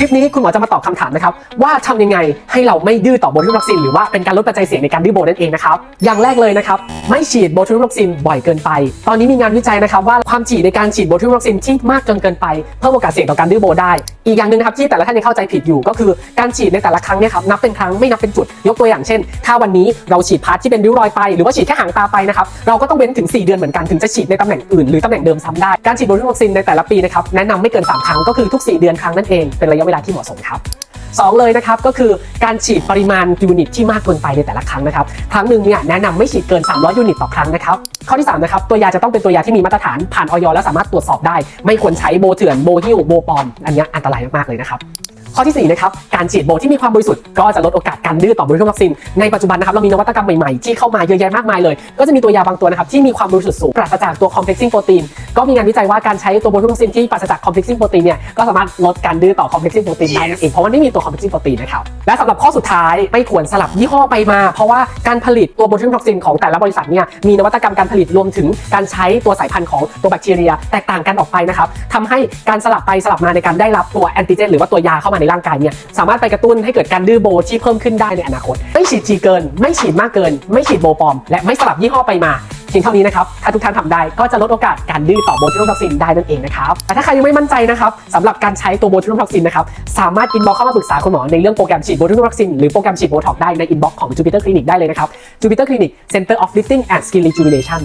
คลิปนี้คุณหมอจะมาตอบคำถามนะครับว่าทำยังไงให้เราไม่ดื้อต่อโบทูลินวัคซีนหรือว่าเป็นการลดปัจจัยเสี่ยงในการดื้อโบนั่นเองนะครับอย่างแรกเลยนะครับไม่ฉีดโบทูลินวัคซีนบ่อยเกินไป ตอนนี้มีงานวิจัยนะครับว่าความถี่ในการฉีดโบทูลินวัคซีนที่มากจนเกินไปเพิ่มโอกาสเสี่ยงต่อการดื้อโบได้ อีกอย่างหนึ่งนะครับที่แต่ละท่านยังเข้าใจผิดอยู่ ก็คือการฉีดในแต่ละครั้งเนี่ยครับนับเป็นครั้งไม่นับเป็นจุดยกตัวอย่างเช่น ถ้าวันนี้เราฉีดพาร์ทที่เป็นริ้วรอยไปหรือว่าฉีดแค่หางตาไปนะครับเราก็ต้องเว้นถึง 4 เดือนเหมือนกันถึงจะฉีดในตำแหน่งอื่นหรือตำแหน่งเดิมซ้ำได้การฉีดโบทูลวัคซีนในแต่ละปีนะครับแนะนำไม่เกิน 3 ครั้งก็คือทุก 4 เดือนครั้งนั่นเองเป็นระยะเวลาที่เหมาะสมครับสองเลยนะครับก็คือการฉีดปริมาณยูนิตที่มากเกินไปในแต่ละครั้งนะครับครั้งหนึ่งเนี่ยแนะนำไม่ฉีดเกิน 300 ยูนิตต่อครั้งนะครับข้อที่3นะครับตัวยาจะต้องเป็นตัวยาที่มีมาตรฐานผ่านออยและสามารถตรวจสอบได้ ไม่ควรใช้โบเถื่อนโบฮิวโบปลอมอันนี้อันตรายมากๆเลยนะครับข้อที่4นะครับการฉีดโบที่มีความบริสุทธิ์ก็จะลดโอกาสการดื้อต่อบริโภควัคซีนในปัจจุบันนะครับเรามีนวัตกรรมใหม่ๆที่เข้ามาเยอะแยะมากมายเลย ก็จะมีตัวยาบางตัวนะครับที่มีความบริสุทธิ์สูงปราศจากตัว complexing protein ก็ก็มีงานวิจัยว่าการใช้ตัวโบทูลินวัคซีนที่ปราศจาก complexing protein เนี่ยก็สามารถลดการดื้อต่อ complexing protein ได้นั่นเองเพราะว่าไม่มีตัว complexing protein นะครับและสำหรับข้อสุดท้ายไม่ควรสลับยี่ห้อไปมา เพราะว่าการผลิตตัวโบทูลินวัคซีนของแต่ละบริษัทเนี่ยมีนวัตกรรมการผลิตรวมถึงการใช้ตัวสายพันธุ์ของตัวแบคทีเรีย แตกต่างกันออกไปนะครับทำให้การสลับไปสลับมาในการได้รับตัวแอนติเจนหรือว่าตัวยาเข้ามาในร่างกายเนี่ยสามารถไปกระตุ้นให้เกิดการดื้อโบที่เพิ่มขึ้นได้ในอนาคตไม่ฉีดทีเกิน ไม่ฉีดมากเกิน ไม่ฉีดโบปลอม และไม่สลับยี่ห้อไปมา เพียงเท่านี้นะครับ ถ้าทุกท่านทำได้ก็จะลดโอกาสการดื้อต่อโบทูลินวัคซีนได้นั่นเองนะครับแต่ถ้าใครยังไม่มั่นใจนะครับสำหรับการใช้ตัวโบทูลินวัคซีนนะครับสามารถอินบ็อกเข้ามาปรึกษาคุณหมอในเรื่องโปรแกรมฉีดโบทูลินวัคซีนหรือโปรแกรมฉีดโบท็อกได้ในอินบ็อกของจูปิเตอร์คลินิกได้เลยนะครับ Jupiter Clinic Center of Lifting and Skin Rejuvenation